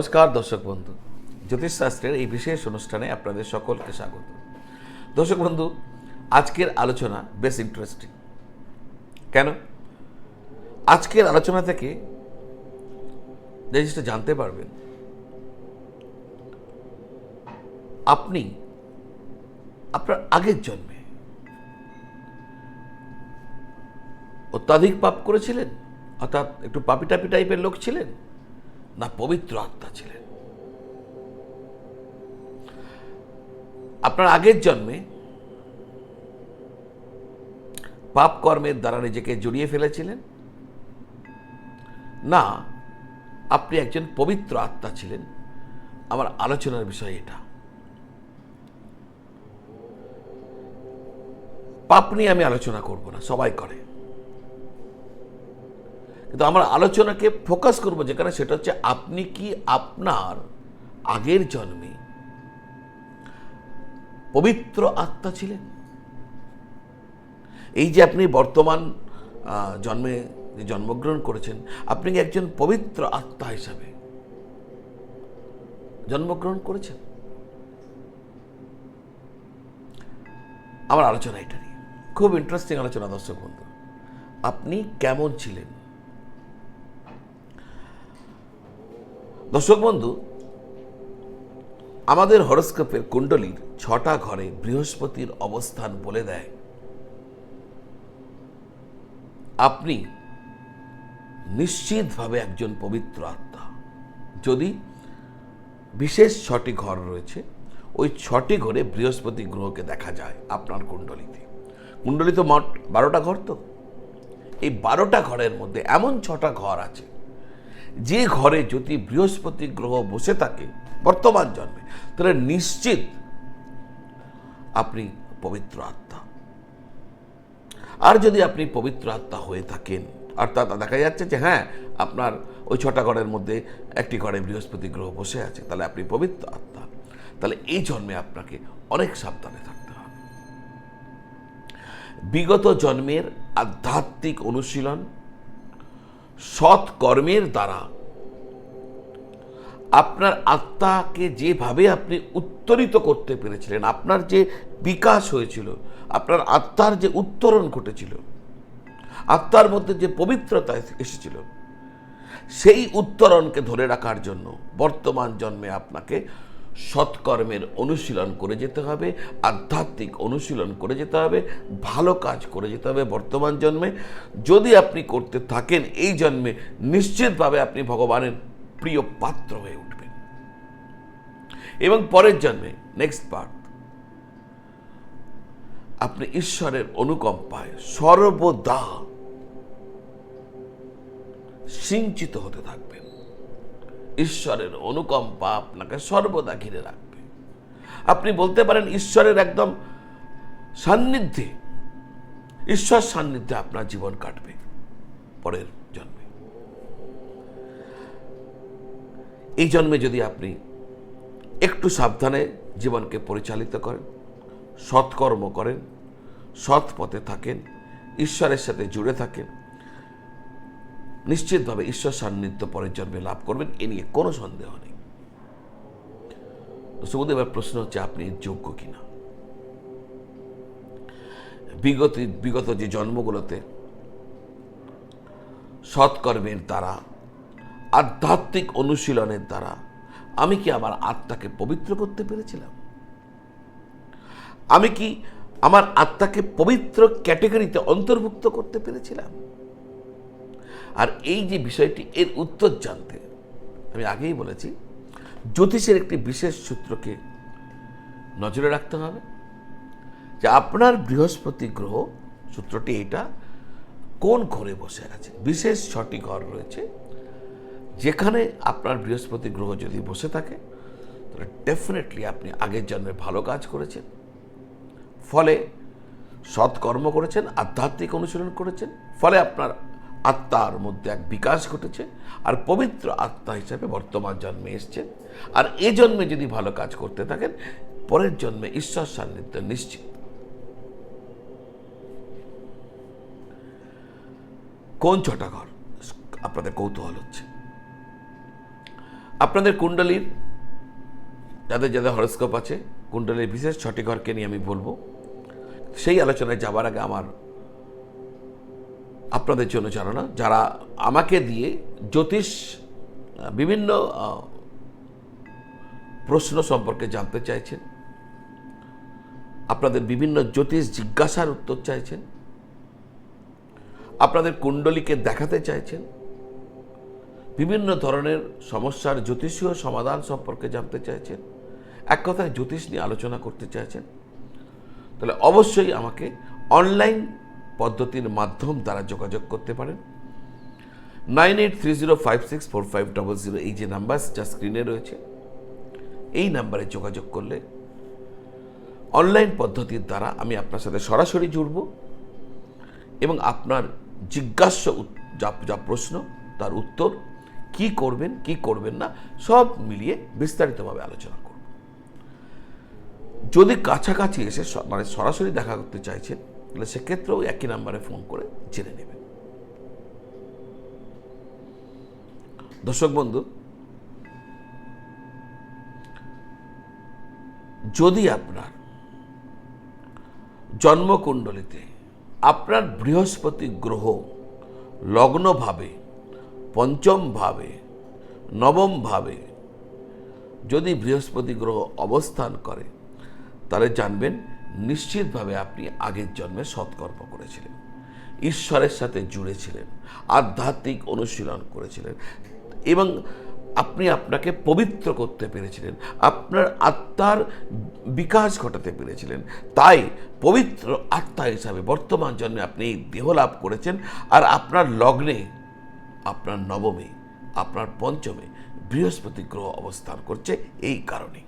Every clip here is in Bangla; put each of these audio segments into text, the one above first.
নমস্কার, দর্শক বন্ধু। জ্যোতিষশাস্ত্রের এই বিশেষ অনুষ্ঠানে আপনাদের সকলকে স্বাগত। দর্শক বন্ধু, আজকের আলোচনা বেশ ইন্টারেস্টিং কেন? আজকের আলোচনা থেকে যে জিনিসটা জানতে পারবেন। আপনি, আপনার আগের জন্মে অত্যাধিক পাপ করেছিলেন? অর্থাৎ একটু পাপি টাপি টাইপের লোক ছিলেন? না পবিত্র আত্মা ছিলেন। আপনার আগের জন্মে পাপ কর্মের দ্বারা নিজেকে জড়িয়ে ফেলেছিলেন? না, আপনি একজন পবিত্র আত্মা ছিলেন। আমার আলোচনার বিষয় এটা। পাপ নিয়ে আমি আলোচনা করব না, সবাই করে। কিন্তু আমার আলোচনাকে ফোকাস করব যেখানে সেটা হচ্ছে আপনি কি আপনার আগের জন্মে পবিত্র আত্মা ছিলেন? এই যে আপনি বর্তমান জন্মে জন্মগ্রহণ করেছেন, আপনি একজন পবিত্র আত্মা হিসাবে জন্মগ্রহণ করেছেন? আমার আলোচনা এটা নিয়ে। খুব ইন্টারেস্টিং আলোচনা দর্শক বন্ধু। আপনি কেমন ছিলেন? দর্শক বন্ধু, আমাদের হরস্কোপের কুণ্ডলীর ছটা ঘরে বৃহস্পতির অবস্থান বলে দেয়। আপনি নিশ্চিতভাবে একজন পবিত্র আত্মা। যদি বিশেষ ছটি ঘর রয়েছে, ওই ছটি ঘরে বৃহস্পতি গ্রহকে দেখা যায় আপনার কুণ্ডলিতে। কুণ্ডলী তো মোট বারোটা ঘর তো? এই বারোটা ঘরের মধ্যে এমন ছটা ঘর আছে যে ঘরে যদি বৃহস্পতি গ্রহ বসে থাকে বর্তমান জন্মে, তাহলে নিশ্চিত আপনি পবিত্র আত্মা। আর যদি আপনি পবিত্র আত্মা হয়ে থাকেন অর্থাৎ দেখা যাচ্ছে যে হ্যাঁ আপনার ওই ছটা ঘরের মধ্যে একটি ঘরে বৃহস্পতি গ্রহ বসে আছে, তাহলে আপনি পবিত্র আত্মা। তাহলে এই জন্মে আপনাকে অনেক সাবধানে থাকতে হবে। বিগত জন্মের আধ্যাত্মিক অনুশীলন সৎ কর্মের দ্বারা। আপনার আত্মাকে যেভাবে আপনি উত্তরিত করতে পেরেছিলেন, আপনার যে বিকাশ হয়েছিল, আপনার আত্মার যে উত্তরণ ঘটেছিল, আত্মার মধ্যে যে পবিত্রতা এসেছিল, সেই উত্তরণকে ধরে রাখার জন্য বর্তমান জন্মে আপনাকে সৎকর্মের অনুশীলন করে যেতে হবে, আধ্যাত্মিক অনুশীলন করে যেতে হবে, ভালো কাজ করে যেতে হবে বর্তমান জন্মে। যদি আপনি করতে থাকেন এই জন্মে, নিশ্চিতভাবে আপনি ভগবানের প্রিয় পাত্র হয়ে উঠবেন। এবং পরের জন্মে নেক্সট পার্ট আপনি ঈশ্বরের অনুকম্পায় সর্বদা সিঞ্চিত হতে থাকবেন। ঈশ্বরের অনুকম্পা আপনাকে সর্বদা ঘিরে রাখবে। আপনি বলতে পারেন ঈশ্বরের একদম সান্নিধ্যে, ঈশ্বর সান্নিধ্যে আপনার জীবন কাটবে পরের জন্মে। এই জন্মে যদি আপনি একটু সাবধানে জীবনকে পরিচালিত করেন, সৎকর্ম করেন সৎ পথে থাকেন, ঈশ্বরের সাথে জুড়ে থাকেন নিশ্চিতভাবে ঈশ্বর সান্নিধ্য পরের জন্মে লাভ করবেন, এ নিয়ে কোনো সন্দেহ নেই। শুধু এবার প্রশ্ন হচ্ছে, আপনি যোগ্য কিনা? বিগত বিগত যে জন্মগুলোতে সৎকর্মের দ্বারা, আধ্যাত্মিক অনুশীলনের দ্বারা, আমি কি আমার আত্মাকে পবিত্র করতে পেরেছিলাম? আমি কি আমার আত্মাকে পবিত্র ক্যাটেগরিতে অন্তর্ভুক্ত করতে পেরেছিলাম? আর এই যে বিষয়টি, এর উত্তর জানতে আমি আগেই বলেছি, জ্যোতিষের একটি বিশেষ সূত্রকে নজরে রাখতে হবে যে আপনার বৃহস্পতি গ্রহ, সূত্রটি এটা, কোন ঘরে বসে আছে? বিশেষ ছটি ঘর রয়েছে। যেখানে আপনার বৃহস্পতি গ্রহ যদি বসে থাকে, তাহলে ডেফিনেটলি আপনি আগের জন্মে ভালো কাজ করেছেন। ফলে সৎকর্ম করেছেন, আধ্যাত্মিক অনুশীলন করেছেন। ফলে আপনার আত্মার মধ্যে এক বিকাশ ঘটেছে, আর পবিত্র আত্মা হিসাবে বর্তমান জন্মে এসছেন আর এ জন্মে যদি ভালো কাজ করতে থাকেন, পরের জন্মে ঈশ্বর সান্নিধ্য নিশ্চিত। কোন ছটা ঘর? আপনাদের কৌতূহল হচ্ছে। আপনাদের কুণ্ডলীর, যাদের যাদের হরস্কোপ আছে, কুণ্ডলীর বিশেষ ছটি ঘরকে নিয়ে আমি বলব। সেই আলোচনায় যাবার আগে আমার আপনাদের জন্য জানানো, যারা আমাকে দিয়ে জ্যোতিষ বিভিন্ন প্রশ্ন সম্পর্কে জানতে চাইছেন, আপনাদের বিভিন্ন জ্যোতিষ জিজ্ঞাসার উত্তর চাইছেন, আপনাদের কুণ্ডলীকে দেখাতে চাইছেন, বিভিন্ন ধরনের সমস্যার জ্যোতিষীয় সমাধান সম্পর্কে জানতে চাইছেন, এক কথায় জ্যোতিষ নিয়ে আলোচনা করতে চাইছেন, তাহলে অবশ্যই আমাকে অনলাইন পদ্ধতির মাধ্যম দ্বারা যোগাযোগ করতে পারেন। Nine eight three zero five six four five double zero এই যে নাম্বার, যা স্ক্রিনে রয়েছে, এই নাম্বারে যোগাযোগ করলে অনলাইন পদ্ধতির দ্বারা আমি আপনার সাথে সরাসরি জুড়ব এবং আপনার জিজ্ঞাস্য যা যা প্রশ্ন, তার উত্তর, কি করবেন কি করবেন না, সব মিলিয়ে বিস্তারিতভাবে আলোচনা করব। যদি কাছাকাছি এসে মানে সরাসরি দেখা করতে চাইছেন তাহলে সেক্ষেত্রেও একই নাম্বারে ফোন করে জেনে নেবেন দর্শক বন্ধু, যদি আপনার জন্মকুণ্ডলিতে আপনার বৃহস্পতি গ্রহ লগ্নভাবে পঞ্চম ভাবে নবম ভাবে যদি বৃহস্পতি গ্রহ অবস্থান করে, তাহলে জানবেন নিশ্চিতভাবে আপনি আগের জন্মে সৎকর্ম করেছিলেন। ঈশ্বরের সাথে জুড়েছিলেন, আধ্যাত্মিক অনুশীলন করেছিলেন এবং আপনি আপনাকে পবিত্র করতে পেরেছিলেন, আপনার আত্মার বিকাশ ঘটাতে পেরেছিলেন। তাই পবিত্র আত্মা হিসাবে বর্তমান জন্মে আপনি এই দেহ লাভ করেছেন আর আপনার লগ্নে, আপনার নবমে, আপনার পঞ্চমে বৃহস্পতি গ্রহ অবস্থান করছে এই কারণে।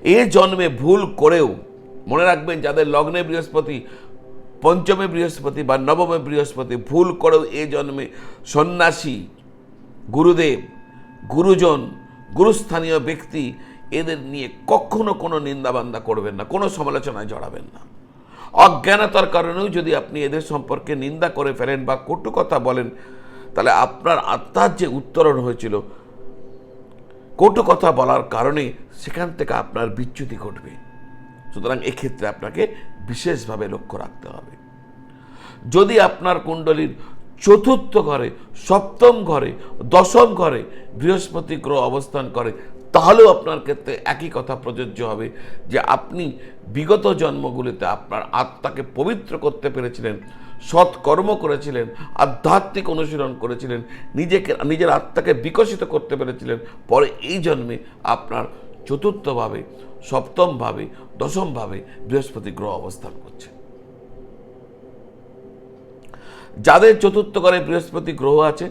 এ জন্মে ভুল করেও মনে রাখবেন, যাদের লগ্নে বৃহস্পতি, পঞ্চমে বৃহস্পতি বা নবমে বৃহস্পতি, ভুল করেও এ জন্মে সন্ন্যাসী, গুরুদেব, গুরুজন, গুরুস্থানীয় ব্যক্তি, এদের নিয়ে কখনো কোনো নিন্দাবান্দা করবেন না, কোনো সমালোচনায় জড়াবেন না। অজ্ঞানতার কারণেও যদি আপনি এদের সম্পর্কে নিন্দা করে ফেলেন বা কটু কথা বলেন, তাহলে আপনার আত্মার যে উত্তরণ হয়েছিল, কটু কথা বলার কারণে সেখান থেকে আপনার বিচ্যুতি ঘটবে। সুতরাং এক্ষেত্রে আপনাকে বিশেষভাবে লক্ষ্য রাখতে হবে। যদি আপনার কুণ্ডলীর চতুর্থ ঘরে, সপ্তম ঘরে, দশম ঘরে বৃহস্পতি গ্রহ অবস্থান করে, তাহলেও আপনার ক্ষেত্রে একই কথা প্রযোজ্য হবে যে আপনি বিগত জন্মগুলিতে আপনার আত্মাকে পবিত্র করতে পেরেছিলেন, সৎকর্ম করেছিলেন, আধ্যাত্মিক অনুশীলন করেছিলেন, নিজেকে, নিজের আত্মাকে বিকশিত করতে পেরেছিলেন, পরে এই জন্মে আপনার চতুর্থভাবে, সপ্তমভাবে দশমভাবে বৃহস্পতি গ্রহ অবস্থান করছে। যাদের চতুর্থ ঘরে বৃহস্পতি গ্রহ আছে,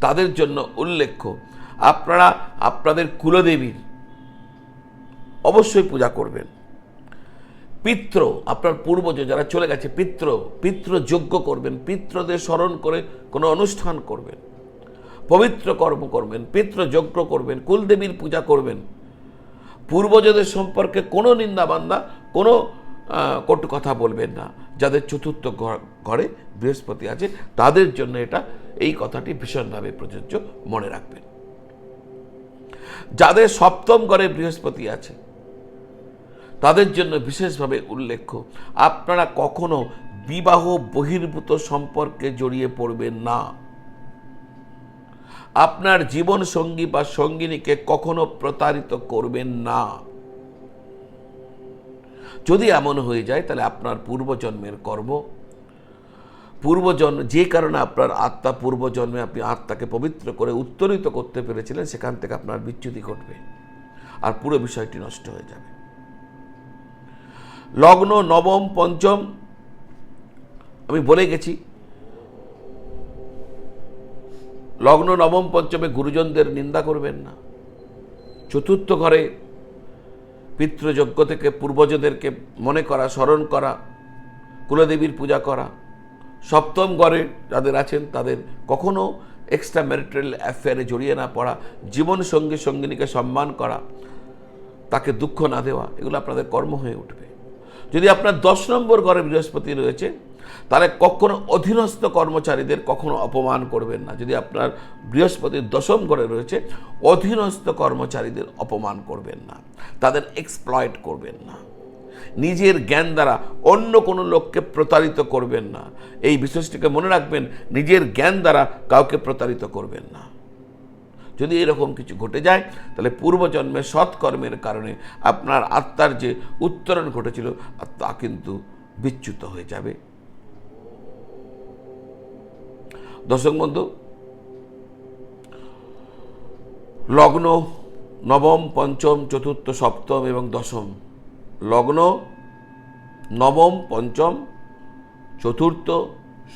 তাদের জন্য উল্লেখ্য, আপনারা আপনাদের কুলদেবীর অবশ্যই পূজা করবেন। পিত্র, আপনার পূর্বজ যারা চলে গেছে, পিত্র পিত্র যজ্ঞ করবেন, পিত্রদের স্মরণ করে কোনো অনুষ্ঠান করবেন, পবিত্র কর্ম করবেন পিত্র যজ্ঞ করবেন, কুলদেবীর পূজা করবেন। পূর্বজদের সম্পর্কে কোনো নিন্দাবান্দা কোনো আহ, কটু কথা বলবেন না। যাদের চতুর্থ ঘরে বৃহস্পতি আছে তাদের জন্য এটা এই কথাটি ভীষণভাবে প্রযোজ্য মনে রাখবেন। যাদের সপ্তম ঘরে বৃহস্পতি আছে তাদের জন্য বিশেষভাবে উল্লেখ্য আপনারা কখনো বিবাহ বহির্ভূত সম্পর্কে জড়িয়ে পড়বেন না। আপনার জীবন সঙ্গী বা সঙ্গিনীকে কখনো প্রতারিত করবেন না। যদি এমন হয়ে যায়, তাহলে আপনার পূর্বজন্মের কর্ম। পূর্বজন্ম যে কারণে আপনার আত্মা পূর্বজন্মে আপনি আত্মাকে পবিত্র করে উত্তরিত করতে পেরেছিলেন, সেখান থেকে আপনার বিচ্যুতি ঘটবে আর পুরো বিষয়টি নষ্ট হয়ে যাবে। লগ্ন নবম পঞ্চম, আমি বলে গেছি লগ্ন নবম পঞ্চমে গুরুজনদের নিন্দা করবেন না। চতুর্থ ঘরে পিতৃযজ্ঞ থেকে পূর্বজদেরকে মনে করা, স্মরণ করা, কুলদেবীর পূজা করা। সপ্তম ঘরে যাদের আছেন তাদের কখনো এক্সট্রা ম্যারিটাল অ্যাফেয়ারে জড়িয়ে না পড়া, জীবন সঙ্গী, সঙ্গিনীকে সম্মান করা, তাকে দুঃখ না দেওয়া, এগুলো আপনাদের কর্ম হয়ে উঠবে। যদি আপনার দশ নম্বর ঘরে বৃহস্পতি রয়েছে তাহলে কখনো অধীনস্থ কর্মচারীদের কখনো অপমান করবেন না। যদি আপনার বৃহস্পতির দশম ঘরে রয়েছে, অধীনস্থ কর্মচারীদের অপমান করবেন না, তাদের এক্সপ্লয়েট করবেন না। নিজের জ্ঞান দ্বারা অন্য কোনো লোককে প্রতারিত করবেন না। এই বিশেষটিকে মনে রাখবেন, নিজের জ্ঞান দ্বারা কাউকে প্রতারিত করবেন না। যদি এরকম কিছু ঘটে যায়, তাহলে পূর্বজন্মের সৎকর্মের কারণে আপনার আত্মার যে উত্তরণ ঘটেছিল, তা কিন্তু বিচ্যুত হয়ে যাবে। দর্শক বন্ধু, লগ্ন নবম, পঞ্চম, চতুর্থ, সপ্তম এবং দশম। লগ্ন নবম, পঞ্চম, চতুর্থ,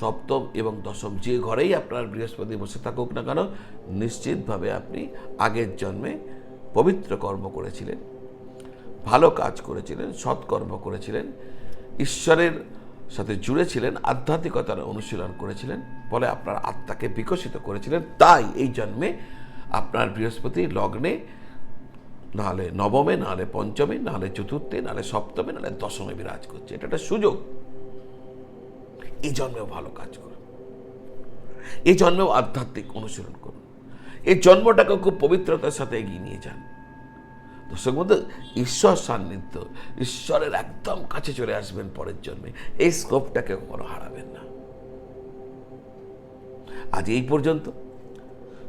সপ্তম এবং দশম। যে ঘরেই আপনার বৃহস্পতি বসে থাকুক না কেন, নিশ্চিতভাবে আপনি আগের জন্মে পবিত্র কর্ম করেছিলেন, ভালো কাজ করেছিলেন সৎকর্ম করেছিলেন। ঈশ্বরের সাথে জুড়েছিলেন, আধ্যাত্মিকতার অনুশীলন করেছিলেন, ফলে আপনার আত্মাকে বিকশিত করেছিলেন। তাই এই জন্মে আপনার বৃহস্পতি লগ্নে নাহলে নবমে নাহলে পঞ্চমে নাহলে চতুর্থে নাহলে সপ্তমে নাহলে দশমে বিরাজ করছে। এটা একটা সুযোগ। এই জন্মেও ভালো কাজ করুন। এই জন্মেও আধ্যাত্মিক অনুশীলন করুন। এই জন্মটাকে খুব পবিত্রতার সাথে এগিয়ে নিয়ে যান। ঈশ্বর সান্নিধ্য, ঈশ্বরের একদম কাছে চলে আসবেন পরের জন্মে। এই স্কোপটাকে কখনো হারাবেন না। আজ এই পর্যন্ত।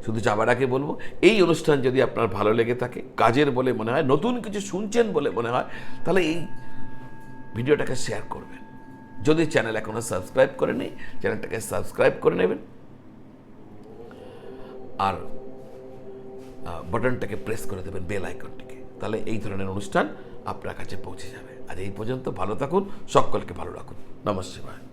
শুধু যাবার আগে বলব, এই অনুষ্ঠান যদি আপনার ভালো লেগে থাকে, কাজের বলে মনে হয়, নতুন কিছু শুনছেন বলে মনে হয়, তাহলে এই ভিডিওটাকে শেয়ার করবেন। যদি চ্যানেল এখনও সাবস্ক্রাইব করে নেই চ্যানেলটাকে সাবস্ক্রাইব করে নেবেন। আর বাটনটাকে প্রেস করে দেবেন বেল আইকনটিকে তাহলে এই ধরনের অনুষ্ঠান আপনার কাছে পৌঁছে যাবে। আর এই পর্যন্ত ভালো থাকুন, সকলকে ভালো রাখুন। নমস্কার।